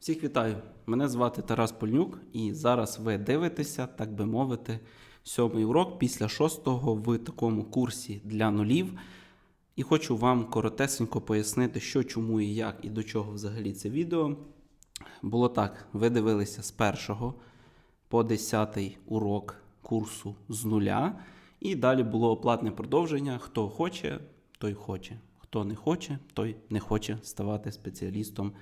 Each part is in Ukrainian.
Всіх вітаю! Мене звати Тарас Польнюк, і зараз ви дивитеся, так би мовити, сьомий урок після шостого в такому курсі для нулів. І хочу вам коротесенько пояснити, що, чому і як, і до чого взагалі це відео. Було так: ви дивилися з першого по десятий урок курсу з нуля, і далі було оплатне продовження. Хто хоче, той хоче. Хто не хоче, той не хоче ставати спеціалістом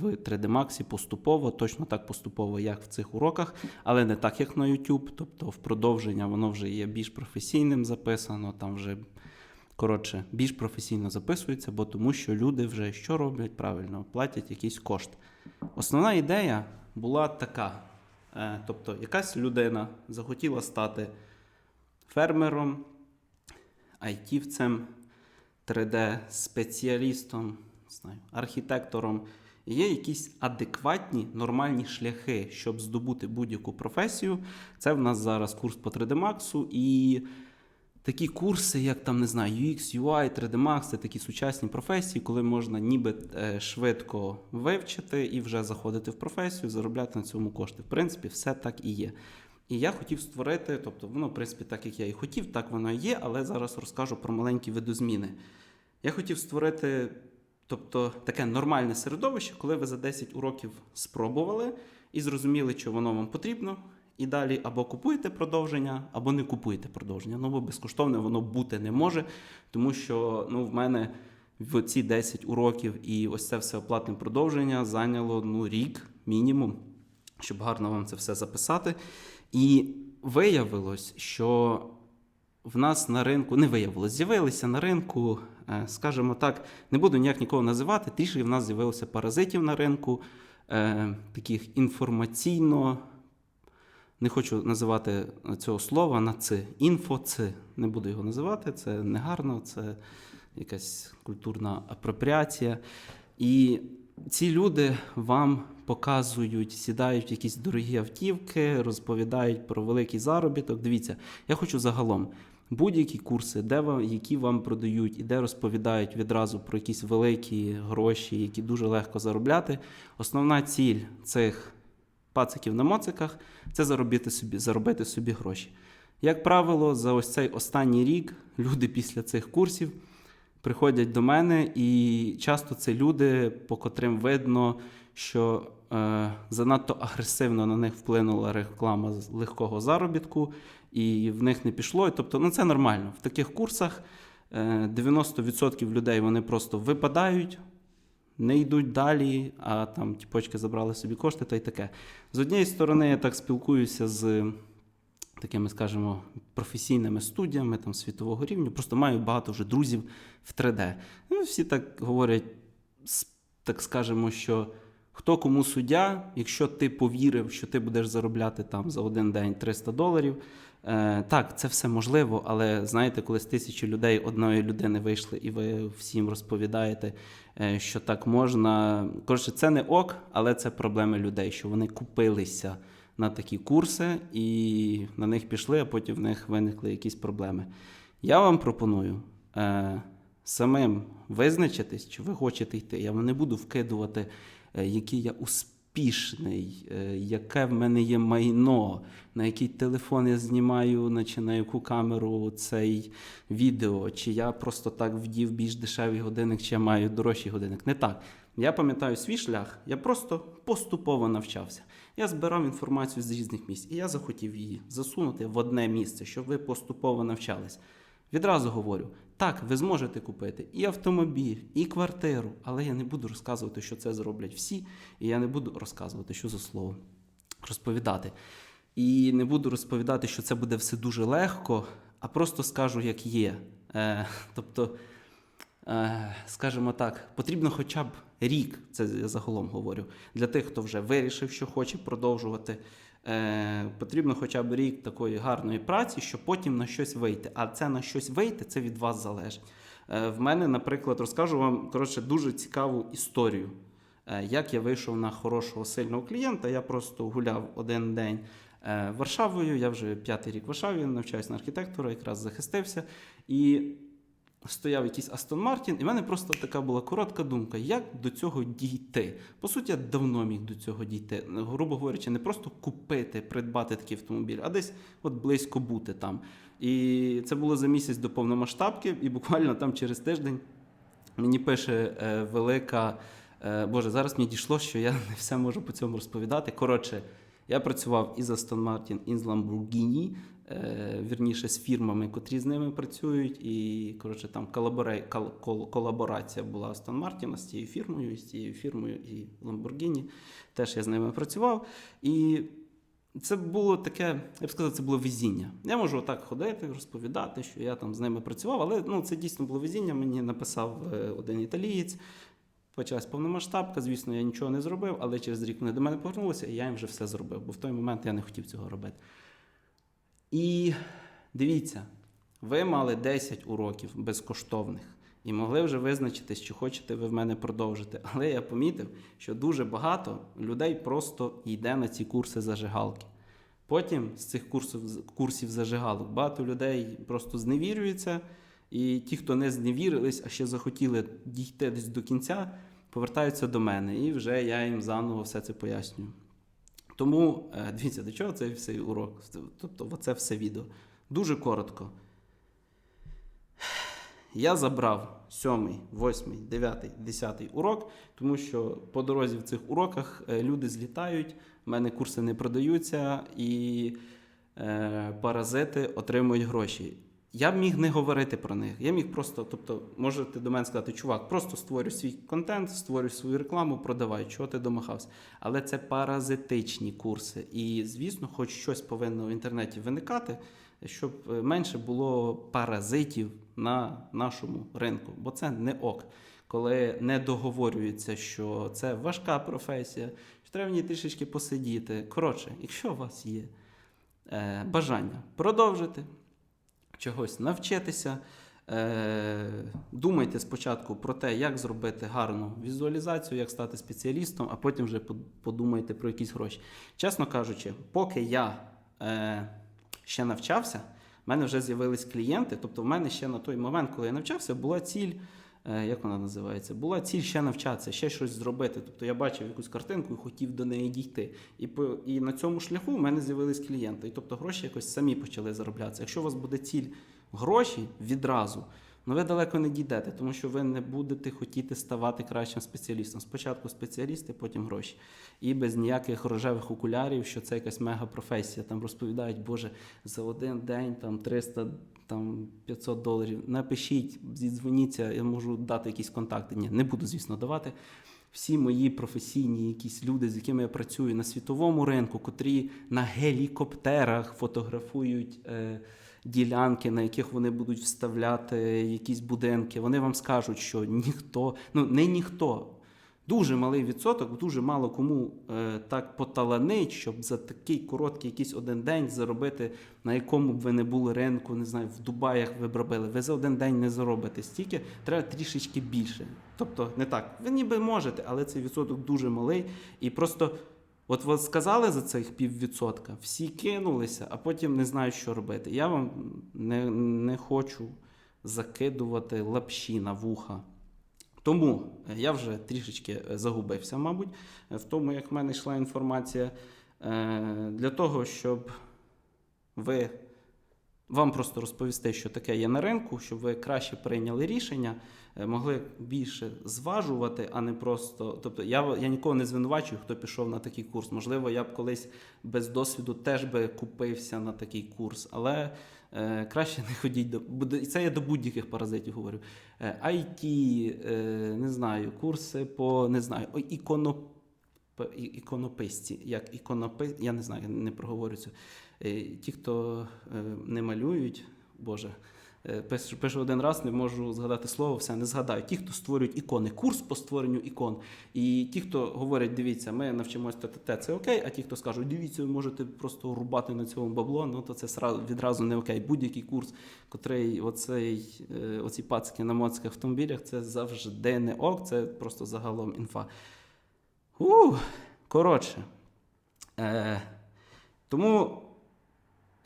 в 3D Max поступово, точно так поступово, як в цих уроках, але не так, як на YouTube. Тобто, в продовження воно вже є більш професійним записано, там вже коротше більш професійно записується, бо тому що люди вже що роблять правильно, платять якийсь кошт. Основна ідея була така: Е, тобто, якась людина захотіла стати фермером, айтівцем, 3D-спеціалістом, знаю, архітектором. Є якісь адекватні нормальні шляхи, щоб здобути будь-яку професію. Це в нас зараз курс по 3D Max, і такі курси, як там не знаю, UX, UI, 3D Max, це такі сучасні професії, коли можна ніби е, швидко вивчити і вже заходити в професію, заробляти на цьому кошти. В принципі, все так і є. І я хотів створити, тобто воно, в принципі, так як я і хотів, так воно і є, але зараз розкажу про маленькі видозміни. Я хотів створити тобто, таке нормальне середовище, коли ви за 10 уроків спробували і зрозуміли, що воно вам потрібно, і далі або купуєте продовження, або не купуєте продовження. Ну, бо безкоштовне воно бути не може, тому що ну, в мене в ці 10 уроків і ось це все оплатне продовження зайняло ну, рік мінімум, щоб гарно вам це все записати. І виявилось, що в нас на ринку не виявилось, з'явилися на ринку, скажімо так, не буду ніяк нікого називати, трішки в нас з'явилося паразитів на ринку, е, таких інформаційно, не хочу називати цього слова на «ц», інфо-ц, не буду його називати, це негарно, це якась культурна апропріація. І ці люди вам показують, сідають в якісь дорогі автівки, розповідають про великий заробіток. Дивіться, я хочу загалом будь-які курси, де вам, які вам продають і де розповідають відразу про якісь великі гроші, які дуже легко заробляти. Основна ціль цих пациків на моциках це заробити собі, заробити собі гроші. Як правило, за ось цей останній рік люди після цих курсів приходять до мене, і часто це люди, по котрим видно, що е, занадто агресивно на них вплинула реклама з легкого заробітку, і в них не пішло. Тобто, ну це нормально. В таких курсах е, 90% людей вони просто випадають. Не йдуть далі, а там ті почки забрали собі кошти та й таке. З однієї сторони, я так спілкуюся з такими, скажімо, професійними студіями там, світового рівня. Просто маю багато вже друзів в 3D. Ну, всі так говорять, так скажемо, що хто кому суддя, якщо ти повірив, що ти будеш заробляти там за один день 300 доларів. Е, так, це все можливо, але знаєте, коли з тисячі людей одної людини вийшли, і ви всім розповідаєте, е, що так можна. Коротше, це не ок, але це проблеми людей, що вони купилися на такі курси і на них пішли, а потім в них виникли якісь проблеми. Я вам пропоную е, самим визначитись, чи ви хочете йти. Я вам не буду вкидувати, який я успішний, е, яке в мене є майно, на який телефон я знімаю, на, чи на яку камеру цей відео, чи я просто так вдів більш дешевий годинник, чи я маю дорожчий годинник. Не так. Я пам'ятаю свій шлях, я просто поступово навчався. Я збирав інформацію з різних місць, і я захотів її засунути в одне місце, щоб ви поступово навчались. Відразу говорю: так, ви зможете купити і автомобіль, і квартиру, але я не буду розказувати, що це зроблять всі, і я не буду розказувати, що за слово розповідати. І не буду розповідати, що це буде все дуже легко, а просто скажу, як є. Е, тобто, скажімо так, потрібно хоча б рік, це я загалом говорю, для тих, хто вже вирішив, що хоче продовжувати. Е, потрібно хоча б рік такої гарної праці, щоб потім на щось вийти. А це на щось вийти, це від вас залежить. Е, в мене, наприклад, розкажу вам коротше, дуже цікаву історію. Е, Як я вийшов на хорошого сильного клієнта, я просто гуляв один день е, Варшавою. Я вже п'ятий рік в Варшаві навчаюся на архітектора, якраз захистився. І стояв якийсь Астон Мартін, і в мене просто така була коротка думка, як до цього дійти. По суті, я давно міг до цього дійти. Грубо говорячи, не просто купити, придбати такий автомобіль, а десь от близько бути там. І це було за місяць до повномасштабки, і буквально там через тиждень мені пише е, велика. Е, Боже, зараз мені дійшло, що я не все можу по цьому розповідати. Коротше, я працював і з Aston Martin, і з Lamborghini, е, вірніше з фірмами, котрі з ними працюють. І коротше, там колабора- кол- кол- колаборація була Aston Martin з цією фірмою, з цією фірмою і Lamborghini. Теж я з ними працював. І це було таке, я б сказав, це було везіння. Я можу отак ходити, розповідати, що я там з ними працював, але ну, це дійсно було везіння. Мені написав е, один італієць. Почалась повномасштабка, звісно, я нічого не зробив, але через рік вони до мене повернулися, і я їм вже все зробив, бо в той момент я не хотів цього робити. І дивіться, ви мали 10 уроків безкоштовних і могли вже визначитись, чи хочете ви в мене продовжити. Але я помітив, що дуже багато людей просто йде на ці курси зажигалки. Потім з цих курсів, курсів зажигалок багато людей просто зневірюються. І ті, хто не зневірились, а ще захотіли дійти десь до кінця, повертаються до мене, і вже я їм заново все це пояснюю. Тому е, дивіться, до чого цей всей урок? Тобто, оце все відео. Дуже коротко. Я забрав сьомий, восьмий, дев'ятий, десятий урок, тому що по дорозі в цих уроках е, люди злітають, в мене курси не продаються, і е, паразити отримують гроші. Я б міг не говорити про них. Я міг просто, тобто, можете до мене сказати, чувак, просто створюй свій контент, створюй свою рекламу, продавай, чого ти домагався. Але це паразитичні курси. І, звісно, хоч щось повинно в інтернеті виникати, щоб е, менше було паразитів на нашому ринку, бо це не ок. Коли не договорюється, що це важка професія, що треба в ній трішечки посидіти. Коротше, якщо у вас є е, бажання продовжити, чогось навчитися. Е, Думайте спочатку про те, як зробити гарну візуалізацію, як стати спеціалістом, а потім вже подумайте про якісь гроші. Чесно кажучи, поки я е, ще навчався, в мене вже з'явились клієнти. Тобто, в мене ще на той момент, коли я навчався, була ціль. Е, Як вона називається? Була ціль ще навчатися, ще щось зробити. Тобто я бачив якусь картинку і хотів до неї дійти. І, і на цьому шляху в мене з'явились клієнти. І тобто гроші якось самі почали зароблятися. Якщо у вас буде ціль гроші відразу, ну ви далеко не дійдете, тому що ви не будете хотіти ставати кращим спеціалістом. Спочатку спеціалісти, потім гроші. І без ніяких рожевих окулярів, що це якась мега-професія. Там розповідають, Боже, за один день там 300 там 500 доларів. Напишіть, зідзвоніться, я можу дати якісь контакти. Ні, не буду, звісно, давати. Всі мої професійні якісь люди, з якими я працюю на світовому ринку, котрі на гелікоптерах фотографують е, ділянки, на яких вони будуть вставляти якісь будинки. Вони вам скажуть, що ніхто, ну не ніхто. Дуже малий відсоток, дуже мало кому е, так поталанить, щоб за такий короткий якийсь один день заробити, на якому б ви не були ринку, не знаю, в Дубаях ви б робили. Ви за один день не заробите стільки, треба трішечки більше. Тобто не так. Ви ніби можете, але цей відсоток дуже малий. І просто, от ви сказали за цих піввідсотка, всі кинулися, а потім не знають, що робити. Я вам не, не хочу закидувати лапші на вуха. Тому е, я вже трішечки е, загубився, мабуть, в тому, як в мене йшла інформація. Е, Для того, щоб ви вам просто розповісти, що таке є на ринку, щоб ви краще прийняли рішення, е, могли більше зважувати, а не просто. Тобто я, я нікого не звинувачую, хто пішов на такий курс. Можливо, я б колись без досвіду теж би купився на такий курс, але е, краще не ходіть до це я до будь-яких паразитів говорю. Е, IT, е, не знаю, курси по не знаю, іконоп... іконописці, як іконопис, я не знаю, я не проговорю це. Е, Ті, хто е, не малюють, Боже, е, пишу, один раз, не можу згадати слово, все не згадаю. Ті, хто створюють ікони, курс по створенню ікон. І ті, хто говорять, дивіться, ми навчимося ТТТ, це окей, а ті, хто скажуть, дивіться, ви можете просто рубати на цьому бабло, ну то це відразу не окей. Будь-який курс, котрий оцей, оці пацки на моцьких автомобілях, це завжди не ок, це просто загалом інфа. Ух, коротше. Е, тому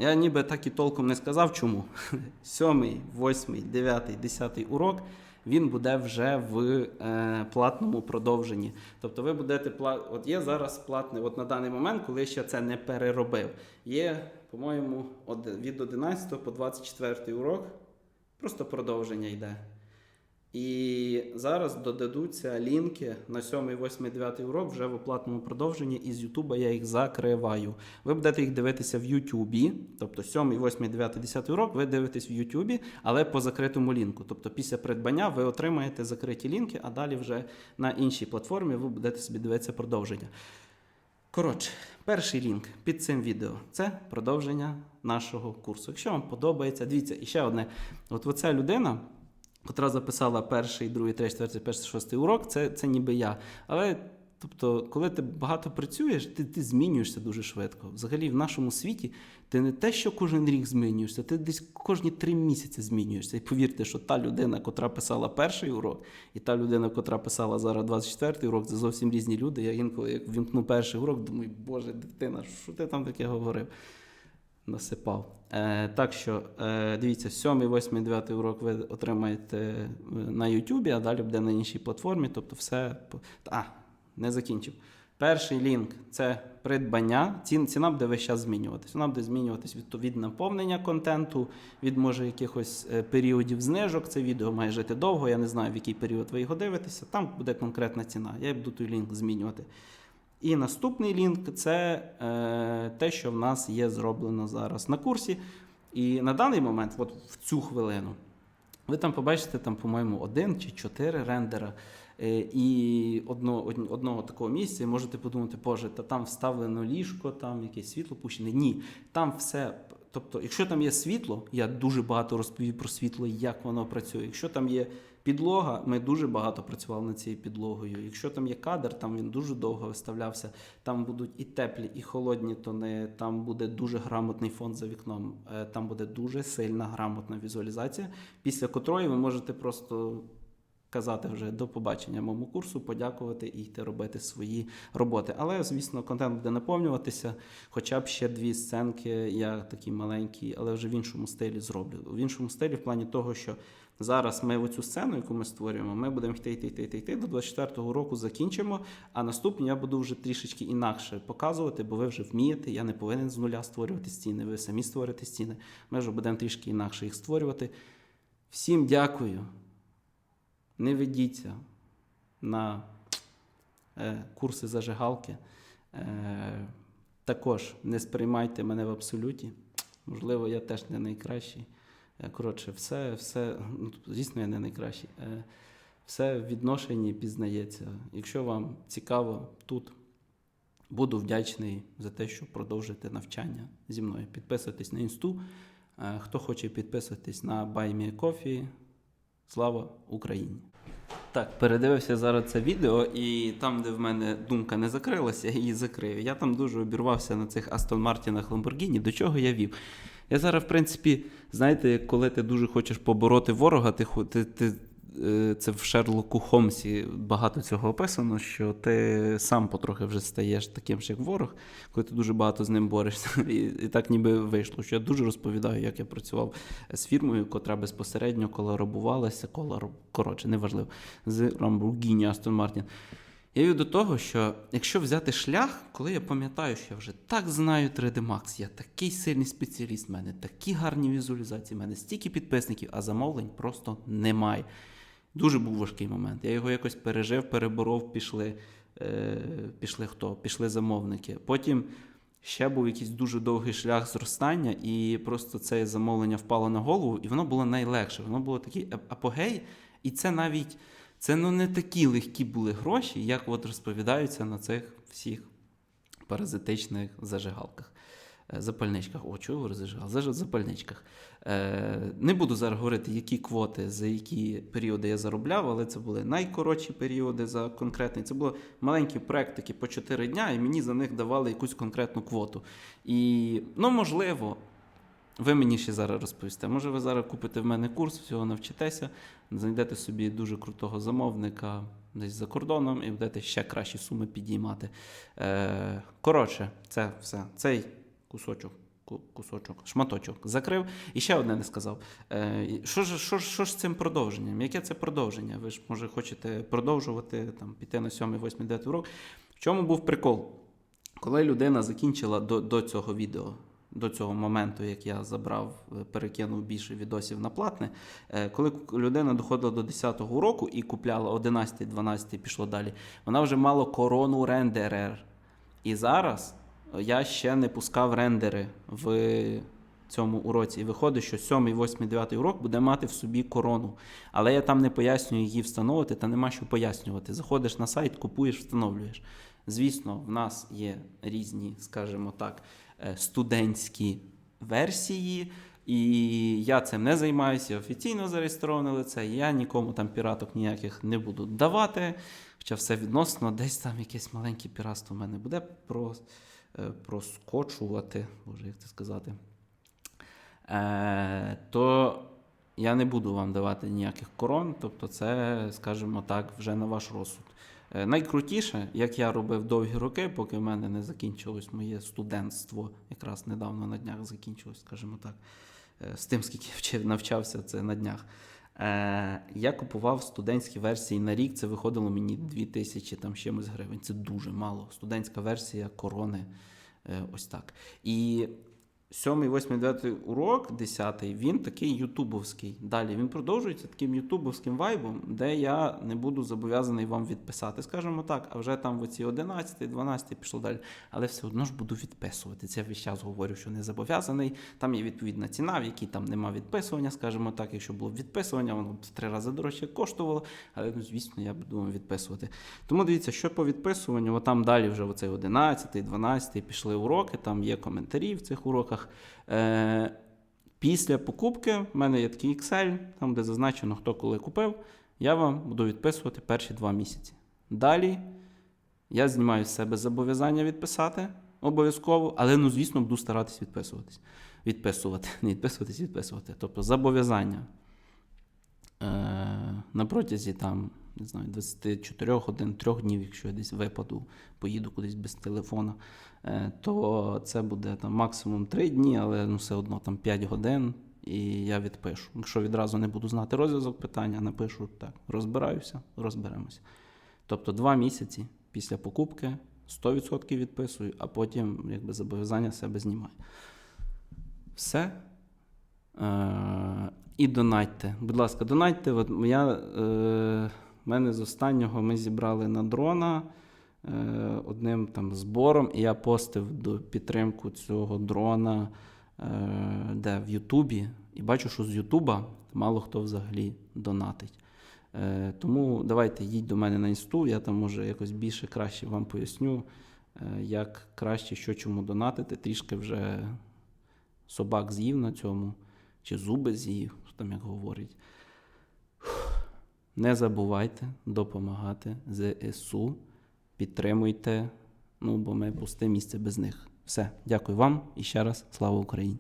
Я ніби так і толком не сказав, чому. Сьомий, восьмий, дев'ятий, десятий урок він буде вже в е, платному продовженні. Тобто ви будете пла... От є зараз платний, от на даний момент, коли ще це не переробив. Є, по-моєму, від 11 по 24 урок. Просто продовження йде. І зараз додадуться лінки на 7, 8, 9 урок вже в оплатному продовженні. І з Ютуба я їх закриваю. Ви будете їх дивитися в Ютубі, тобто 7, 8, 9, 10 урок ви дивитесь в Ютубі, але по закритому лінку. Тобто після придбання ви отримаєте закриті лінки, а далі вже на іншій платформі ви будете собі дивитися продовження. Коротше, перший лінк під цим відео це продовження нашого курсу. Якщо вам подобається, дивіться, і ще одне. От оця людина, котра записала перший, другий, третій, четвертий, перший, шостий урок, це, це ніби я. Але тобто, коли ти багато працюєш, ти, ти змінюєшся дуже швидко. Взагалі, в нашому світі ти не те, що кожен рік змінюєшся, ти десь кожні три місяці змінюєшся. І повірте, що та людина, котра писала перший урок, і та людина, котра писала зараз 24-й урок, це зовсім різні люди. Я інколи як вімкну перший урок, думаю, боже, дитина, що ти там таке говорив? Насипав. Е, так що, е, дивіться, 7, 8, 9 урок ви отримаєте е, на YouTube, а далі буде на іншій платформі. Тобто, все. А, не закінчив. Перший лінк це придбання. Цін, ціна буде весь час змінюватись. Вона буде змінюватись від, від наповнення контенту, від може якихось е, періодів знижок. Це відео має жити довго. Я не знаю, в який період ви його дивитеся. Там буде конкретна ціна. Я буду той лінк змінювати. І наступний лінк це е, те, що в нас є зроблено зараз на курсі. І на даний момент, от в цю хвилину, ви там побачите, там, по-моєму, один чи чотири рендера. Е, і одно, одного такого місця, і можете подумати, боже, та там вставлено ліжко, там якесь світло пущене. Ні, там все. Тобто, якщо там є світло, я дуже багато розповів про світло, як воно працює. Якщо там є підлога, ми дуже багато працювали над цією підлогою. Якщо там є кадр, там він дуже довго виставлявся. Там будуть і теплі, і холодні тони, там буде дуже грамотний фон за вікном, е, там буде дуже сильна грамотна візуалізація, після котрої ви можете просто казати вже до побачення моєму курсу, подякувати і йти робити свої роботи. Але, звісно, контент буде наповнюватися. Хоча б ще дві сценки, я такі маленькі, але вже в іншому стилі зроблю. В іншому стилі, в плані того, що зараз ми оцю сцену, яку ми створюємо, ми будемо йти, йти, йти, йти, йти до 24-го року закінчимо. А наступні я буду вже трішечки інакше показувати, бо ви вже вмієте. Я не повинен з нуля створювати стіни. Ви самі створите стіни. Ми вже будемо трішки інакше їх створювати. Всім дякую не ведіться на е, курси зажигалки. Е, також не сприймайте мене в абсолюті. Можливо, я теж не найкращий. Е, коротше, все, все, ну, звісно, я не найкращий. Е, все в відношенні пізнається. Якщо вам цікаво тут, буду вдячний за те, що продовжите навчання зі мною. Підписуйтесь на інсту. Е, Хто хоче підписуватись на Coffee, Слава Україні! Так, передивився зараз це відео, і там, де в мене думка не закрилася, я її закрив. Я там дуже обірвався на цих Астон Мартінах Ламборгіні. До чого я вів? Я зараз, в принципі, знаєте, коли ти дуже хочеш побороти ворога, ти, ти, ти це в Шерлоку Холмсі багато цього описано, що ти сам потрохи вже стаєш таким ж, як ворог, коли ти дуже багато з ним борешся. І, і так ніби вийшло, що я дуже розповідаю, як я працював з фірмою, котра безпосередньо колаборувалася, колар... коротше, неважливо, з Lamborghini Aston Martin. Я вів до того, що якщо взяти шлях, коли я пам'ятаю, що я вже так знаю 3D Max, я такий сильний спеціаліст, в мене такі гарні візуалізації, в мене стільки підписників, а замовлень просто немає. Дуже був важкий момент. Я його якось пережив, переборов, пішли, е, пішли хто? Пішли замовники. Потім ще був якийсь дуже довгий шлях зростання, і просто це замовлення впало на голову, і воно було найлегше. Воно було такий ап- апогей, і це навіть це ну, не такі легкі були гроші, як от розповідаються на цих всіх паразитичних зажигалках. Е, Запальничках. О, чого зажигал? Заж- Запальничках. Е, не буду зараз говорити, які квоти, за які періоди я заробляв, але це були найкоротші періоди за конкретний. Це були маленькі проектики по 4 дня, і мені за них давали якусь конкретну квоту. І, ну, можливо, ви мені ще зараз розповісте. Може, ви зараз купите в мене курс, всього навчитеся, знайдете собі дуже крутого замовника десь за кордоном і будете ще кращі суми підіймати. Е, коротше, це все. Цей кусочок кусочок, шматочок закрив. І ще одне не сказав. Е, що, ж, що, що ж з цим продовженням? Яке це продовження? Ви ж, може, хочете продовжувати, там, піти на 7, 8, 9 урок. В чому був прикол? Коли людина закінчила до, до цього відео, до цього моменту, як я забрав, е, перекинув більше відосів на платне, е, коли людина доходила до 10-го уроку і купляла 11, 12 і пішло далі, вона вже мала корону рендерер. І зараз я ще не пускав рендери в цьому уроці. І виходить, що 7, 8, 9 урок буде мати в собі корону. Але я там не пояснюю її встановити, та нема що пояснювати. Заходиш на сайт, купуєш, встановлюєш. Звісно, в нас є різні, скажімо так, е, студентські версії. І я цим не займаюся, офіційно зареєстроване лице. Я нікому там піраток ніяких не буду давати. Хоча все відносно, десь там якесь маленьке піратство в мене буде про, проскочувати, боже, як це сказати. Е, то я не буду вам давати ніяких корон, тобто це, скажімо так, вже на ваш розсуд. Е, Найкрутіше, як я робив довгі роки, поки в мене не закінчилось моє студентство, якраз недавно на днях закінчилось, скажімо так, е, з тим, скільки вчив, навчався, це на днях. Е, я купував студентські версії на рік, це виходило мені 2000 там чимось гривень. Це дуже мало. Студентська версія корони. Е, ось так. І 7, 8, 9 урок, 10, він такий ютубовський. Далі він продовжується таким ютубовським вайбом, де я не буду зобов'язаний вам відписати, скажімо так, а вже там в оці 11, 12 пішло далі. Але все одно ж буду відписувати. Це весь час говорю, що не зобов'язаний. Там є відповідна ціна, в якій там нема відписування, скажімо так. Якщо було б відписування, воно б три рази дорожче коштувало. Але ну, звісно, я буду вам відписувати. Тому дивіться, що по відписуванню, там далі вже оцей 11, 12 пішли уроки, там є коментарі в цих уроках. Е, після покупки в мене є такий Excel, там де зазначено, хто коли купив. Я вам буду відписувати перші два місяці. Далі я знімаю з себе зобов'язання відписати обов'язково, але ну, звісно, буду старатись відписуватись. Відписувати, не відписуватись, відписувати. Тобто зобов'язання е, на протязі там, не знаю, 24 годин, 3 днів, якщо я десь випаду, поїду кудись без телефона, е, то це буде там максимум 3 дні, але ну, все одно там 5 годин. І я відпишу. Якщо відразу не буду знати розв'язок питання, напишу так: розбираюся, розберемося. Тобто два місяці після покупки 100% відписую, а потім якби зобов'язання себе знімаю. Все. Е, і донатьте. Будь ласка, донатьте. От я, е, в мене з останнього ми зібрали на дрона е, одним там збором, і я постив до підтримку цього дрона е, де в Ютубі. І бачу, що з Ютуба мало хто взагалі донатить. Е, тому давайте їдь до мене на інсту, я там може якось більше краще вам поясню, е, як краще що чому донатити. Трішки вже собак з'їв на цьому, чи зуби з'їв, там як говорить. Не забувайте допомагати ЗСУ, підтримуйте, ну бо ми пусте місце без них. Все, дякую вам і ще раз слава Україні!